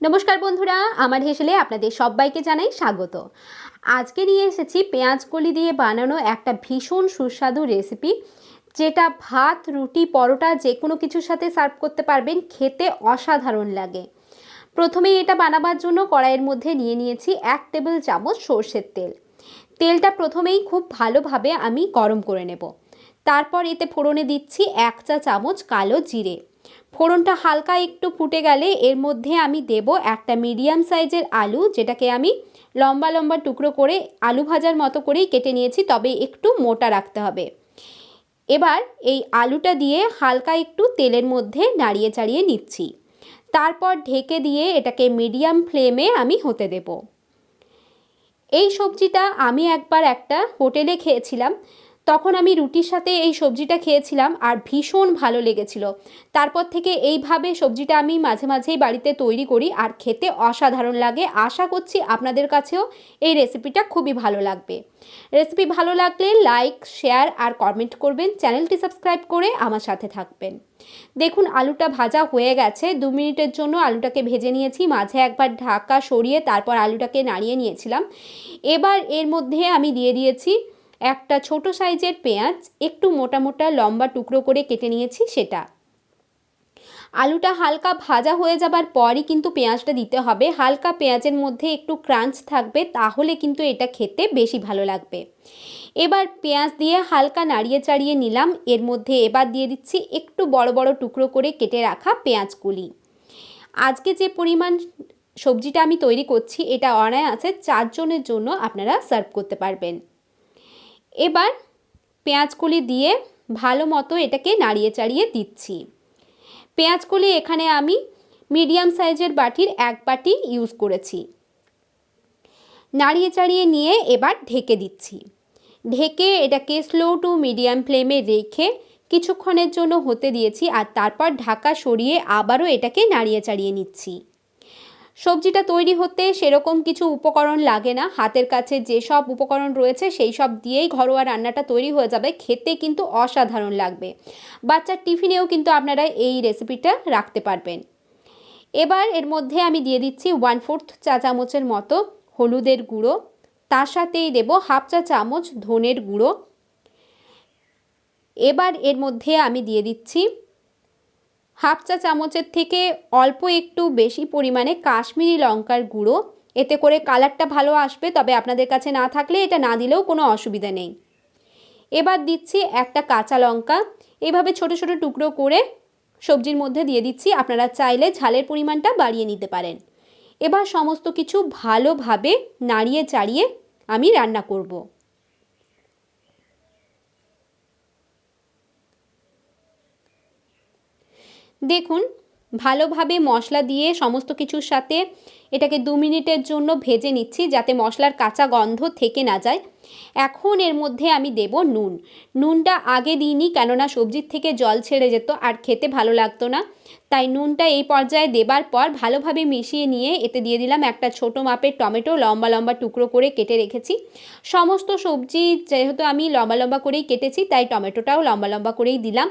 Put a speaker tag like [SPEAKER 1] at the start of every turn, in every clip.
[SPEAKER 1] নমস্কার বন্ধুরা, আমার হেসেলে আপনাদের সবাইকে জানাই স্বাগত। আজকে নিয়ে এসেছি পেঁয়াজ কলি দিয়ে বানানো একটা ভীষণ সুস্বাদু রেসিপি যেটা ভাত, রুটি, পরোটা যে কোনো কিছুর সাথে সার্ভ করতে পারবেন, খেতে অসাধারণ লাগে। প্রথমেই এটা বানাবার জন্য কড়াইয়ের মধ্যে নিয়ে নিয়েছি এক টেবিল চামচ সর্ষের তেল। তেলটা প্রথমেই খুব ভালোভাবে আমি গরম করে নেব। তারপর এতে ফোড়নে দিচ্ছি এক চা চামচ কালো জিরে। ফোড়নটা হালকা একটু ফুটে গেলে এর মধ্যে আমি দেব একটা মিডিয়াম সাইজের আলু, যেটাকে আমি লম্বা লম্বা টুকরো করে আলু ভাজার মতো করেই কেটে নিয়েছি, তবে একটু মোটা রাখতে হবে। এবার এই আলুটা দিয়ে হালকা একটু তেলের মধ্যে নাড়িয়ে চাড়িয়ে নিচ্ছি। তারপর ঢেকে দিয়ে এটাকে মিডিয়াম ফ্লেমে আমি হতে দেব। এই সবজিটা আমি একবার একটা হোটেলে খেয়েছিলাম তখন আমি রুটির সাথে এই সবজিটা খেয়েছিলাম আর ভীষণ ভালো লেগেছিল। তারপর থেকে এইভাবে সবজিটা আমি মাঝে মাঝেই বাড়িতে তৈরি করি আর খেতে অসাধারণ লাগে। আশা করছি আপনাদের কাছেও এই রেসিপিটা খুবই ভালো লাগবে। রেসিপি ভালো লাগলে লাইক, শেয়ার আর কমেন্ট করবেন। চ্যানেলটি সাবস্ক্রাইব করে আমার সাথে থাকবেন। দেখুন, আলুটা ভাজা হয়ে গেছে। দু মিনিটের জন্য আলুটাকে ভেজে নিয়েছি। মাঝে একবার ঢাকা সরিয়ে তারপর আলুটাকে নাড়িয়ে নিয়েছিলাম। এবার এর মধ্যে আমি দিয়ে দিয়েছি একটা ছোট সাইজের পেঁয়াজ, একটু মোটা মোটা লম্বা টুকরো করে কেটে নিয়েছি সেটা। আলুটা হালকা ভাজা হয়ে যাবার পরই কিন্তু পেঁয়াজটা দিতে হবে। হালকা পেঁয়াজের মধ্যে একটু ক্রাঞ্চ থাকবে, তাহলে কিন্তু এটা খেতে বেশি ভালো লাগবে। এবার পেঁয়াজ দিয়ে হালকা নাড়িয়ে চাড়িয়ে নিলাম। এর মধ্যে এবার দিয়ে দিচ্ছি একটু বড় বড় টুকরো করে কেটে রাখা পেঁয়াজগুলি। আজকে যে পরিমাণ সবজিটা আমি তৈরি করছি, এটা অনায়াসে চারজনের জন্য আপনারা সার্ভ করতে পারবেন। এবার পেঁয়াজকলি দিয়ে ভালো মতো এটাকে নাড়িয়ে চাড়িয়ে দিচ্ছি। পেঁয়াজকলি এখানে আমি মিডিয়াম সাইজের বাটির এক বাটি ইউজ করেছি। নাড়িয়ে চাড়িয়ে নিয়ে এবার ঢেকে দিচ্ছি। ঢেকে এটাকে স্লো টু মিডিয়াম ফ্লেমে রেখে কিছুক্ষণের জন্য হতে দিয়েছি আর তারপর ঢাকা সরিয়ে আবারও এটাকে নাড়িয়ে চাড়িয়ে নিচ্ছি। সবজিটা তৈরি হতে সেরকম কিছু উপকরণ লাগে না। হাতের কাছে যেসব উপকরণ রয়েছে, সেই সব দিয়েই ঘরোয়া রান্নাটা তৈরি হয়ে যাবে। খেতে কিন্তু অসাধারণ লাগবে। বাচ্চার টিফিনেও কিন্তু আপনারা এই রেসিপিটা রাখতে পারবেন। এবার এর মধ্যে আমি দিয়ে দিচ্ছি ওয়ান ফোর্থ চা চামচের মতো হলুদের গুঁড়ো। তার সাথেই দেব হাফ চা চামচ ধনের গুঁড়ো। এবার এর মধ্যে আমি দিয়ে দিচ্ছি হাফ চা চামচের থেকে অল্প একটু বেশি পরিমাণে কাশ্মীরি লঙ্কার গুঁড়ো। এতে করে কালারটা ভালো আসবে, তবে আপনাদের কাছে না থাকলে এটা না দিলেও কোনো অসুবিধা নেই। এবার দিচ্ছি একটা কাঁচা লঙ্কা। এভাবে ছোট ছোট টুকরো করে সবজির মধ্যে দিয়ে দিচ্ছি। আপনারা চাইলে ঝালের পরিমাণটা বাড়িয়ে নিতে পারেন। এবার সমস্ত কিছু ভালোভাবে নাড়িয়ে চাড়িয়ে আমি রান্না করব। দেখুন, ভালোভাবে মশলা দিয়ে সমস্ত কিছুর সাথে এটাকে দু মিনিটের জন্য ভেজে নিচ্ছি যাতে মশলার কাঁচা গন্ধ থেকে না যায়। এখন এর মধ্যে আমি দেব নুন। নুনটা আগে দিইনি, কেননা সবজির থেকে জল ছেড়ে যেত আর খেতে ভালো লাগতো না। তাই নুনটা এই পর্যায়ে দেবার পর ভালোভাবে মিশিয়ে নিয়ে এতে দিয়ে দিলাম একটা ছোট মাপের টমেটো, লম্বা লম্বা টুকরো করে কেটে রেখেছি। সমস্ত সবজি যেহেতু আমি লম্বা লম্বা করেই কেটেছি, তাই টমেটোটাও লম্বা লম্বা করেই দিলাম।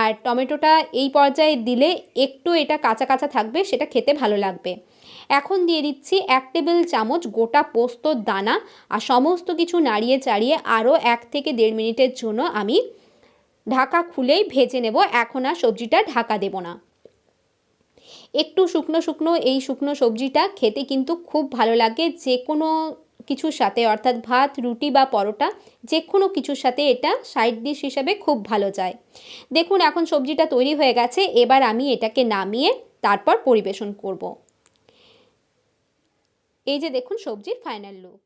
[SPEAKER 1] আর টমেটোটা এই পর্যায়ে দিলে একটু এটা কাঁচা কাঁচা থাকবে, সেটা খেতে ভালো লাগবে। এখন দিয়ে দিচ্ছি এক টেবিল চামচ গোটা পোস্তর দানা আর সমস্ত কিছু নাড়িয়ে চাড়িয়ে আরও এক থেকে দেড় মিনিটের জন্য আমি ঢাকা খুলেই ভেজে নেব। এখন আর সবজিটা ঢাকা দেব না। একটু শুকনো শুকনো এই শুকনো সবজিটা খেতে কিন্তু খুব ভালো লাগে। যে কোনো কিছুর সাথে, অর্থাৎ ভাত, রুটি বা পরোটা, যে কোনো কিছুর সাথে এটা সাইড ডিশ হিসাবে খুব ভালো যায়। দেখুন, এখন সবজিটা তৈরি হয়ে গেছে। এবার আমি এটাকে নামিয়ে তারপর পরিবেশন করব। এই যে দেখুন সবজির ফাইনাল লুক